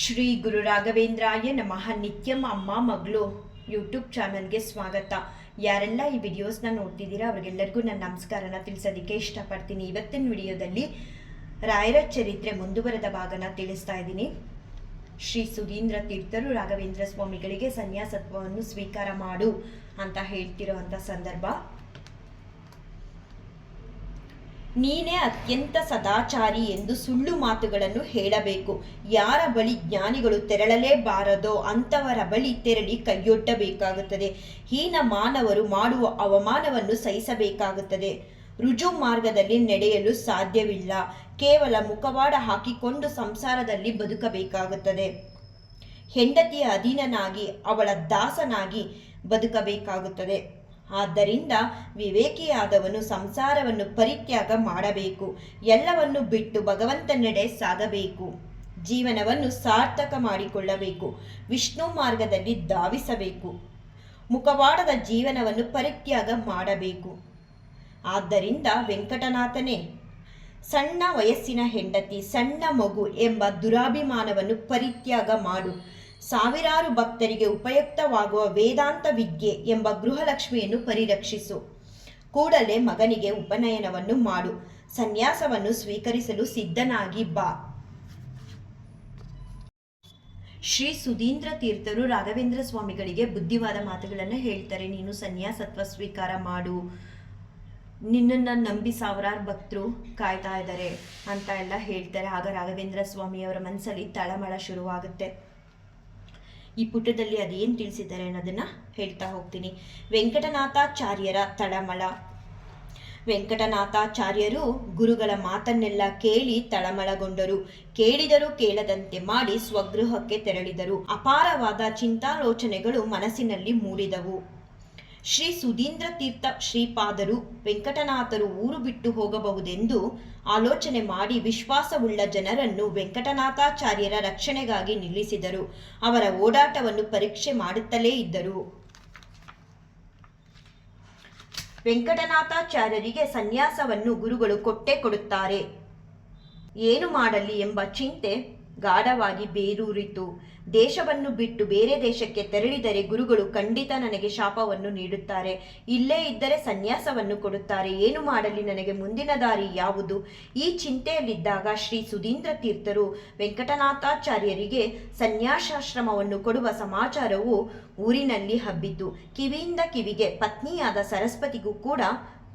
ಶ್ರೀ ಗುರು ರಾಘವೇಂದ್ರಾಯ ನಮಃ. ನಿತ್ಯಂ ಅಮ್ಮ ಮಗಳು ಯೂಟ್ಯೂಬ್ ಚಾನಲ್ಗೆ ಸ್ವಾಗತ. ಯಾರೆಲ್ಲ ಈ ವಿಡಿಯೋಸ್ನ ನೋಡ್ತಿದ್ದೀರಾ ಅವ್ರಿಗೆಲ್ಲರಿಗೂ ನನ್ನ ನಮಸ್ಕಾರನ ತಿಳಿಸೋದಕ್ಕೆ ಇಷ್ಟಪಡ್ತೀನಿ. ಇವತ್ತಿನ ವಿಡಿಯೋದಲ್ಲಿ ರಾಯರ ಚರಿತ್ರೆ ಮುಂದುವರೆದ ಭಾಗನ ತಿಳಿಸ್ತಾ ಇದ್ದೀನಿ. ಶ್ರೀ ಸುಧೀಂದ್ರ ತೀರ್ಥರು ರಾಘವೇಂದ್ರ ಸ್ವಾಮಿಗಳಿಗೆ ಸನ್ಯಾಸತ್ವವನ್ನು ಸ್ವೀಕಾರ ಮಾಡು ಅಂತ ಹೇಳ್ತಿರೋಂಥ ಸಂದರ್ಭ. ನೀನೇ ಅತ್ಯಂತ ಸದಾಚಾರಿ ಎಂದು ಸುಳ್ಳು ಮಾತುಗಳನ್ನು ಹೇಳಬೇಕು. ಯಾರ ಬಳಿ ಜ್ಞಾನಿಗಳು ತೆರಳಲೇಬಾರದೋ ಅಂಥವರ ಬಳಿ ತೆರಳಿ ಕೈಯೊಡ್ಡಬೇಕಾಗುತ್ತದೆ. ಹೀನ ಮಾನವರು ಮಾಡುವ ಅವಮಾನವನ್ನು ಸಹಿಸಬೇಕಾಗುತ್ತದೆ. ರುಜು ಮಾರ್ಗದಲ್ಲಿ ನಡೆಯಲು ಸಾಧ್ಯವಿಲ್ಲ. ಕೇವಲ ಮುಖವಾಡ ಹಾಕಿಕೊಂಡು ಸಂಸಾರದಲ್ಲಿ ಬದುಕಬೇಕಾಗುತ್ತದೆ. ಹೆಂಡತಿಯ ಅಧೀನನಾಗಿ ಅವಳ ದಾಸನಾಗಿ ಬದುಕಬೇಕಾಗುತ್ತದೆ. ಆದ್ದರಿಂದ ವಿವೇಕಿಯಾದವನು ಸಂಸಾರವನ್ನು ಪರಿತ್ಯಾಗ ಮಾಡಬೇಕು, ಎಲ್ಲವನ್ನು ಬಿಟ್ಟು ಭಗವಂತನೆಡೆ ಸಾಗಬೇಕು. ಜೀವನವನ್ನು ಸಾರ್ಥಕ ಮಾಡಿಕೊಳ್ಳಬೇಕು, ವಿಷ್ಣು ಮಾರ್ಗದಲ್ಲಿ ಧಾವಿಸಬೇಕು. ಮುಖವಾಡದ ಜೀವನವನ್ನು ಪರಿತ್ಯಾಗ ಮಾಡಬೇಕು. ಆದ್ದರಿಂದ ವೆಂಕಟನಾಥನೇ, ಸಣ್ಣ ವಯಸ್ಸಿನ ಹೆಂಡತಿ, ಸಣ್ಣ ಮಗು ಎಂಬ ದುರಾಭಿಮಾನವನ್ನು ಪರಿತ್ಯಾಗ ಮಾಡು. ಸಾವಿರಾರು ಭಕ್ತರಿಗೆ ಉಪಯುಕ್ತವಾಗುವ ವೇದಾಂತ ವಿದ್ಯೆ ಎಂಬ ಗೃಹಲಕ್ಷ್ಮಿಯನ್ನು ಪರಿರಕ್ಷಿಸು. ಕೂಡಲೇ ಮಗನಿಗೆ ಉಪನಯನವನ್ನು ಮಾಡು. ಸನ್ಯಾಸವನ್ನು ಸ್ವೀಕರಿಸಲು ಸಿದ್ಧನಾಗಿ ಬಾ. ಶ್ರೀ ಸುಧೀಂದ್ರ ತೀರ್ಥರು ರಾಘವೇಂದ್ರ ಸ್ವಾಮಿಗಳಿಗೆ ಬುದ್ಧಿವಾದ ಮಾತುಗಳನ್ನು ಹೇಳ್ತಾರೆ. ನೀನು ಸನ್ಯಾಸತ್ವ ಸ್ವೀಕಾರ ಮಾಡು. ನಿನ್ನನ್ನು ನಂಬಿ ಸಾವಿರಾರು ಭಕ್ತರು ಕಾಯ್ತಾ ಇದ್ದಾರೆ ಅಂತ ಎಲ್ಲ ಹೇಳ್ತಾರೆ. ಆಗ ರಾಘವೇಂದ್ರ ಸ್ವಾಮಿಯವರ ಮನಸ್ಸಲ್ಲಿ ತಳಮಳ ಶುರುವಾಗುತ್ತೆ. ಈ ಪುಟದಲ್ಲಿ ಅದೇನು ತಿಳಿಸಿದ್ದಾರೆ ಅನ್ನೋದನ್ನು ಹೇಳ್ತಾ ಹೋಗ್ತೀನಿ. ವೆಂಕಟನಾಥಾಚಾರ್ಯರ ತಳಮಳ. ವೆಂಕಟನಾಥಾಚಾರ್ಯರು ಗುರುಗಳ ಮಾತನ್ನೆಲ್ಲ ಕೇಳಿ ತಳಮಳಗೊಂಡರು. ಕೇಳಿದರೂ ಕೇಳದಂತೆ ಮಾಡಿ ಸ್ವಗೃಹಕ್ಕೆ ತೆರಳಿದರು. ಅಪಾರವಾದ ಚಿಂತಾಲೋಚನೆಗಳು ಮನಸ್ಸಿನಲ್ಲಿ ಮೂಡಿದವು. ಶ್ರೀ ಸುಧೀಂದ್ರ ತೀರ್ಥ ಶ್ರೀಪಾದರು ವೆಂಕಟನಾಥರು ಊರು ಬಿಟ್ಟು ಹೋಗಬಹುದೆಂದು ಆಲೋಚನೆ ಮಾಡಿ ವಿಶ್ವಾಸವುಳ್ಳ ಜನರನ್ನು ವೆಂಕಟನಾಥಾಚಾರ್ಯರ ರಕ್ಷಣೆಗಾಗಿ ನಿಲ್ಲಿಸಿದರು. ಅವರ ಓಡಾಟವನ್ನು ಪರೀಕ್ಷೆ ಮಾಡುತ್ತಲೇ ಇದ್ದರು. ವೆಂಕಟನಾಥಾಚಾರ್ಯರಿಗೆ ಸನ್ಯಾಸವನ್ನು ಗುರುಗಳು ಕೊಟ್ಟೇ ಕೊಡುತ್ತಾರೆ. ಏನು ಮಾಡಲಿ ಎಂಬ ಚಿಂತೆ ಗಾಢವಾಗಿ ಬೇರೂರಿತು. ದೇಶವನ್ನು ಬಿಟ್ಟು ಬೇರೆ ದೇಶಕ್ಕೆ ತೆರಳಿದರೆ ಗುರುಗಳು ಖಂಡಿತ ನನಗೆ ಶಾಪವನ್ನು ನೀಡುತ್ತಾರೆ. ಇಲ್ಲೇ ಇದ್ದರೆ ಸನ್ಯಾಸವನ್ನು ಕೊಡುತ್ತಾರೆ. ಏನು ಮಾಡಲಿ ನನಗೆ ಮುಂದಿನ ದಾರಿ ಯಾವುದು? ಈ ಚಿಂತೆಯಲ್ಲಿದ್ದಾಗ ಶ್ರೀ ಸುಧೀಂದ್ರ ತೀರ್ಥರು ವೆಂಕಟನಾಥಾಚಾರ್ಯರಿಗೆ ಸನ್ಯಾಸಾಶ್ರಮವನ್ನು ಕೊಡುವ ಸಮಾಚಾರವು ಊರಿನಲ್ಲಿ ಹಬ್ಬಿತು. ಕಿವಿಯಿಂದ ಕಿವಿಗೆ ಪತ್ನಿಯಾದ ಸರಸ್ವತಿಗೂ ಕೂಡ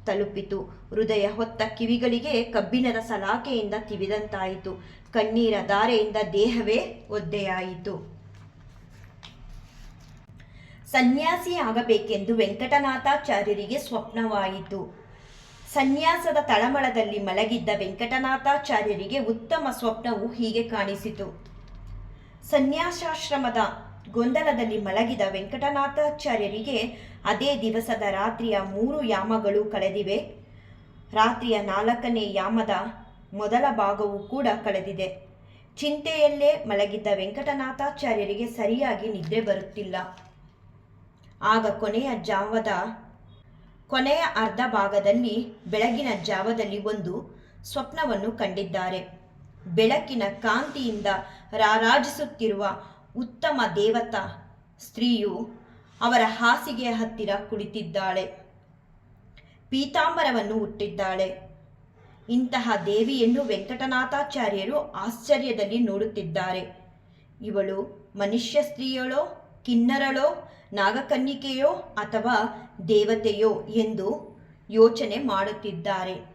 ತಲುಪಿತು. ಹೃದಯ ಹೊತ್ತ ಕಿವಿಗಳಿಗೆ ಕಬ್ಬಿಣದ ಸಲಾಕೆಯಿಂದ ತಿವಿದಂತಾಯಿತು ಕಣ್ಣೀರ ಧಾರೆಯಿಂದ ದೇಹವೇ ಒದ್ದೆಯಾಯಿತು. ಸನ್ಯಾಸಿ ಆಗಬೇಕೆಂದು ವೆಂಕಟನಾಥಾಚಾರ್ಯರಿಗೆ ಸ್ವಪ್ನವಾಯಿತು. ಸನ್ಯಾಸದ ತಳಮಳದಲ್ಲಿ ಮಲಗಿದ್ದ ವೆಂಕಟನಾಥಾಚಾರ್ಯರಿಗೆ ಉತ್ತಮ ಸ್ವಪ್ನವು ಹೀಗೆ ಕಾಣಿಸಿತು. ಸನ್ಯಾಸಾಶ್ರಮದ ಗೊಂದಲದಲ್ಲಿ ಮಲಗಿದ ವೆಂಕಟನಾಥಾಚಾರ್ಯರಿಗೆ ಅದೇ ದಿವಸದ ರಾತ್ರಿಯ ಮೂರು ಯಾಮಗಳು ಕಳೆದಿವೆ. ರಾತ್ರಿಯ ನಾಲ್ಕನೇ ಯಾಮದ ಮೊದಲ ಭಾಗವೂ ಕೂಡ ಕಳೆದಿದೆ. ಚಿಂತೆಯಲ್ಲೇ ಮಲಗಿದ್ದ ವೆಂಕಟನಾಥಾಚಾರ್ಯರಿಗೆ ಸರಿಯಾಗಿ ನಿದ್ರೆ ಬರುತ್ತಿಲ್ಲ. ಆಗ ಕೊನೆಯ ಜಾವದ ಕೊನೆಯ ಅರ್ಧ ಭಾಗದಲ್ಲಿ ಬೆಳಗಿನ ಜಾವದಲ್ಲಿ ಒಂದು ಸ್ವಪ್ನವನ್ನು ಕಂಡಿದ್ದಾರೆ. ಬೆಳಕಿನ ಕಾಂತಿಯಿಂದ ರಾರಾಜಿಸುತ್ತಿರುವ ಉತ್ತಮ ದೇವತಾ ಸ್ತ್ರೀಯು ಅವರ ಹಾಸಿಗೆಯ ಹತ್ತಿರ ಕುಳಿತಿದ್ದಾಳೆ. ಪೀತಾಂಬರವನ್ನು ಹುಟ್ಟಿದ್ದಾಳೆ. ಇಂತಹ ದೇವಿಯನ್ನು ವೆಂಕಟನಾಥಾಚಾರ್ಯರು ಆಶ್ಚರ್ಯದಲ್ಲಿ ನೋಡುತ್ತಿದ್ದಾರೆ. ಇವಳು ಮನುಷ್ಯ ಸ್ತ್ರೀಯಳೋ, ಕಿನ್ನರಳೋ, ನಾಗಕನ್ನಿಕೆಯೋ ಅಥವಾ ದೇವತೆಯೋ ಎಂದು ಯೋಚನೆ ಮಾಡುತ್ತಿದ್ದಾರೆ.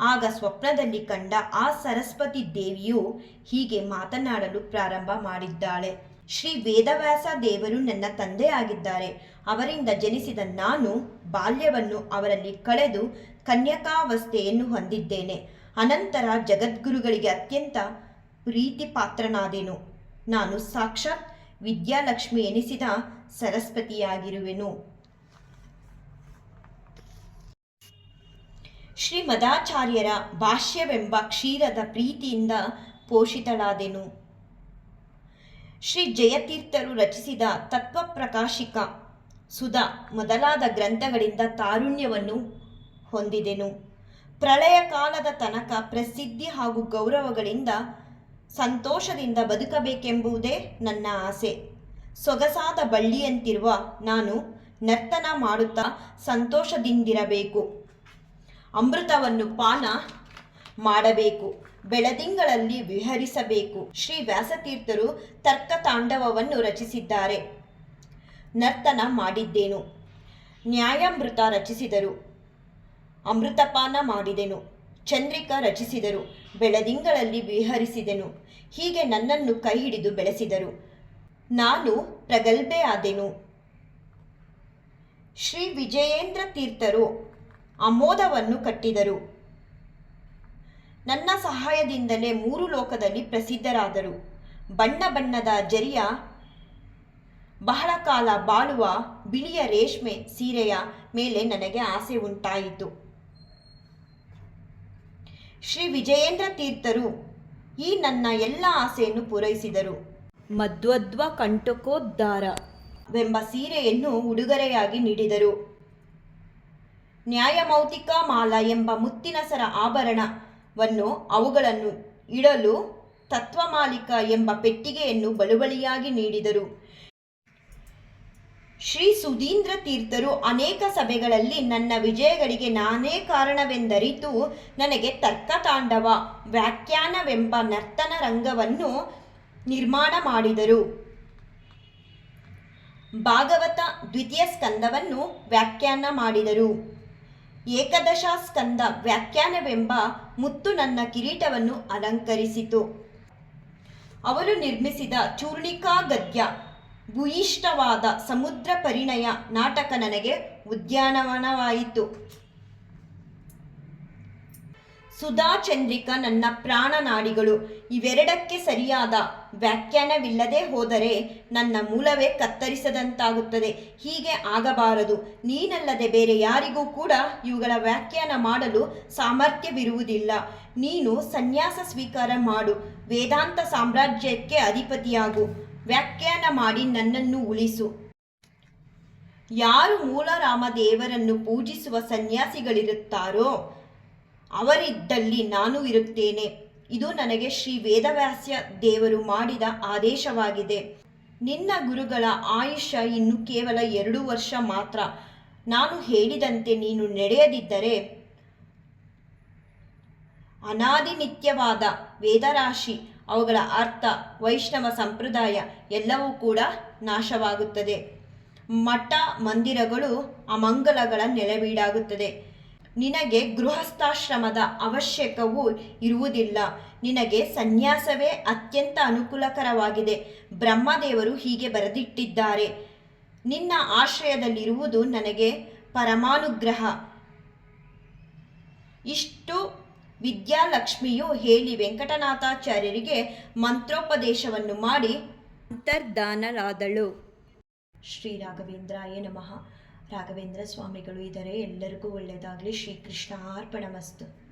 ಆಗ ಸ್ವಪ್ನದಲ್ಲಿ ಕಂಡ ಆ ಸರಸ್ವತಿ ದೇವಿಯು ಹೀಗೆ ಮಾತನಾಡಲು ಪ್ರಾರಂಭ ಮಾಡಿದ್ದಾಳೆ. ಶ್ರೀ ವೇದವ್ಯಾಸ ದೇವರು ನನ್ನ ತಂದೆಯಾಗಿದ್ದಾರೆ. ಅವರಿಂದ ಜನಿಸಿದ ನಾನು ಬಾಲ್ಯವನ್ನು ಅವರಲ್ಲಿ ಕಳೆದು ಕನ್ಯಕಾವಸ್ಥೆಯನ್ನು ಹೊಂದಿದ್ದೇನೆ. ಅನಂತರ ಜಗದ್ಗುರುಗಳಿಗೆ ಅತ್ಯಂತ ಪ್ರೀತಿ ಪಾತ್ರನಾದೆನು ನಾನು ಸಾಕ್ಷಾತ್ ವಿದ್ಯಾಲಕ್ಷ್ಮಿ ಎನಿಸಿದ ಸರಸ್ವತಿಯಾಗಿರುವೆನು. ಶ್ರೀ ಮದಾಚಾರ್ಯರ ಭಾಷ್ಯವೆಂಬ ಕ್ಷೀರದ ಪ್ರೀತಿಯಿಂದ ಪೋಷಿತಳಾದೆನು. ಶ್ರೀ ಜಯತೀರ್ಥರು ರಚಿಸಿದ ತತ್ವಪ್ರಕಾಶಿಕ ಸುಧಾ ಮೊದಲಾದ ಗ್ರಂಥಗಳಿಂದ ತಾರುಣ್ಯವನ್ನು ಹೊಂದಿದೆನು. ಪ್ರಳಯ ಕಾಲದ ತನಕ ಪ್ರಸಿದ್ಧಿ ಹಾಗೂ ಗೌರವಗಳಿಂದ ಸಂತೋಷದಿಂದ ಬದುಕಬೇಕೆಂಬುದೇ ನನ್ನ ಆಸೆ. ಸೊಗಸಾದ ಬಳ್ಳಿಯಂತಿರುವ ನಾನು ನರ್ತನ ಮಾಡುತ್ತಾ ಸಂತೋಷದಿಂದಿರಬೇಕು. ಅಮೃತವನ್ನು ಪಾನ ಮಾಡಬೇಕು, ಬೆಳದಿಂಗಳಲ್ಲಿ ವಿಹರಿಸಬೇಕು. ಶ್ರೀ ವ್ಯಾಸತೀರ್ಥರು ತರ್ಕ ತಾಂಡವವನ್ನು ರಚಿಸಿದ್ದಾರೆ. ನರ್ತನ ಮಾಡಿದ್ದೇನು? ನ್ಯಾಯಾಮೃತ ರಚಿಸಿದರು. ಅಮೃತಪಾನ ಮಾಡಿದೆನು. ಚಂದ್ರಿಕಾ ರಚಿಸಿದರು. ಬೆಳದಿಂಗಳಲ್ಲಿ ವಿಹರಿಸಿದೆನು. ಹೀಗೆ ನನ್ನನ್ನು ಕೈ ಹಿಡಿದು ಬೆಳೆಸಿದರು. ನಾನು ಪ್ರಗಲ್ಭೆ ಆದೆನು ಶ್ರೀ ವಿಜಯೇಂದ್ರ ತೀರ್ಥರು ಅಮೋದವನ್ನು ಕಟ್ಟಿದರು. ನನ್ನ ಸಹಾಯದಿಂದಲೇ ಮೂರು ಲೋಕದಲ್ಲಿ ಪ್ರಸಿದ್ಧರಾದರು. ಬಣ್ಣ ಬಣ್ಣದ ಜರಿಯ, ಬಹಳ ಕಾಲ ಬಾಳುವ ಬಿಳಿಯ ರೇಷ್ಮೆ ಸೀರೆಯ ಮೇಲೆ ನನಗೆ ಆಸೆ ಉಂಟಾಯಿತು. ಶ್ರೀ ವಿಜಯೇಂದ್ರ ತೀರ್ಥರು ಈ ನನ್ನ ಎಲ್ಲ ಆಸೆಯನ್ನು ಪೂರೈಸಿದರು. ಮಧ್ವದ್ವ ಕಂಟಕೋದ್ಧಾರವೆಂಬ ಸೀರೆಯನ್ನು ಉಡುಗೊರೆಯಾಗಿ ನೀಡಿದರು. ನ್ಯಾಯಮೌತಿಕ ಮಾಲ ಎಂಬ ಮುತ್ತಿನ ಸರ ಆಭರಣವನ್ನು ಅವುಗಳನ್ನು ಇಡಲು ತತ್ವಮಾಲಿಕ ಎಂಬ ಪೆಟ್ಟಿಗೆಯನ್ನು ಬಳುವಳಿಯಾಗಿ ನೀಡಿದರು. ಶ್ರೀ ಸುಧೀಂದ್ರ ತೀರ್ಥರು ಅನೇಕ ಸಭೆಗಳಲ್ಲಿ ನನ್ನ ವಿಜಯಗಳಿಗೆ ನಾನೇ ಕಾರಣವೆಂದರಿತು ನನಗೆ ತರ್ಕತಾಂಡವ ವ್ಯಾಖ್ಯಾನವೆಂಬ ನರ್ತನ ರಂಗವನ್ನು ನಿರ್ಮಾಣ ಮಾಡಿದರು. ಭಾಗವತ ದ್ವಿತೀಯ ಸ್ಕಂದವನ್ನು ವ್ಯಾಖ್ಯಾನ ಮಾಡಿದರು. ಏಕದಶ ಸ್ಕಂದ ವ್ಯಾಖ್ಯಾನವೆಂಬ ಮುತ್ತು ನನ್ನ ಕಿರೀಟವನ್ನು ಅಲಂಕರಿಸಿತು. ಅವರು ನಿರ್ಮಿಸಿದ ಚೂರ್ಣಿಕಾ ಗದ್ಯ, ಭೂಯಿಷ್ಠವಾದ ಸಮುದ್ರ ಪರಿಣಯ ನಾಟಕ ನನಗೆ ಉದ್ಯಾನವನವಾಯಿತು. ಸುಧಾ ಚಂದ್ರಿಕಾ ನನ್ನ ಪ್ರಾಣನಾಡಿಗಳು ಇವೆರಡಕ್ಕೆ ಸರಿಯಾದ ವ್ಯಾಖ್ಯಾನವಿಲ್ಲದೆ ಹೋದರೆ ನನ್ನ ಮೂಲವೇ ಕತ್ತರಿಸದಂತಾಗುತ್ತದೆ. ಹೀಗೆ ಆಗಬಾರದು. ನೀನಲ್ಲದೆ ಬೇರೆ ಯಾರಿಗೂ ಕೂಡ ಇವುಗಳ ವ್ಯಾಖ್ಯಾನ ಮಾಡಲು ಸಾಮರ್ಥ್ಯವಿರುವುದಿಲ್ಲ. ನೀನು ಸನ್ಯಾಸ ಸ್ವೀಕಾರ ಮಾಡು. ವೇದಾಂತ ಸಾಮ್ರಾಜ್ಯಕ್ಕೆ ಅಧಿಪತಿಯಾಗು. ವ್ಯಾಖ್ಯಾನ ಮಾಡಿ ನನ್ನನ್ನು ಉಳಿಸು. ಯಾರು ಮೂಲರಾಮ ದೇವರನ್ನು ಪೂಜಿಸುವ ಸನ್ಯಾಸಿಗಳಿರುತ್ತಾರೋ ಅವರಿದ್ದಲ್ಲಿ ನಾನು ಇರುತ್ತೇನೆ. ಇದು ನನಗೆ ಶ್ರೀ ವೇದವ್ಯಾಸ್ಯ ದೇವರು ಮಾಡಿದ ಆದೇಶವಾಗಿದೆ. ನಿನ್ನ ಗುರುಗಳ ಆಯುಷ್ಯ ಇನ್ನು ಕೇವಲ ಎರಡು ವರ್ಷ ಮಾತ್ರ. ನಾನು ಹೇಳಿದಂತೆ ನೀನು ನಡೆಯದಿದ್ದರೆ ಅನಾದಿನಿತ್ಯವಾದ ವೇದರಾಶಿ, ಅವುಗಳ ಅರ್ಥ, ವೈಷ್ಣವ ಸಂಪ್ರದಾಯ ಎಲ್ಲವೂ ಕೂಡ ನಾಶವಾಗುತ್ತದೆ. ಮಠ ಮಂದಿರಗಳು ಅಮಂಗಲಗಳ ನೆಲೆವೀಡಾಗುತ್ತದೆ. ನಿನಗೆ ಗೃಹಸ್ಥಾಶ್ರಮದ ಅವಶ್ಯಕವೂ ಇರುವುದಿಲ್ಲ. ನಿನಗೆ ಸನ್ಯಾಸವೇ ಅತ್ಯಂತ ಅನುಕೂಲಕರವಾಗಿದೆ. ಬ್ರಹ್ಮದೇವರು ಹೀಗೆ ಬರೆದಿಟ್ಟಿದ್ದಾರೆ. ನಿನ್ನ ಆಶ್ರಯದಲ್ಲಿರುವುದು ನನಗೆ ಪರಮಾನುಗ್ರಹ. ಇಷ್ಟು ವಿದ್ಯಾಲಕ್ಷ್ಮಿಯು ಹೇಳಿ ವೆಂಕಟನಾಥಾಚಾರ್ಯರಿಗೆ ಮಂತ್ರೋಪದೇಶವನ್ನು ಮಾಡಿ ಅಂತರ್ಧಾನರಾದಳು ಶ್ರೀ ರಾಘವೇಂದ್ರಾಯ ನಮಃ. ರಾಘವೇಂದ್ರ ಸ್ವಾಮಿಗಳು ಇದರೆ ಎಲ್ಲರಿಗೂ ಒಳ್ಳೆಯದಾಗಲಿ. ಶ್ರೀಕೃಷ್ಣ ಅರ್ಪಣಮಸ್ತು.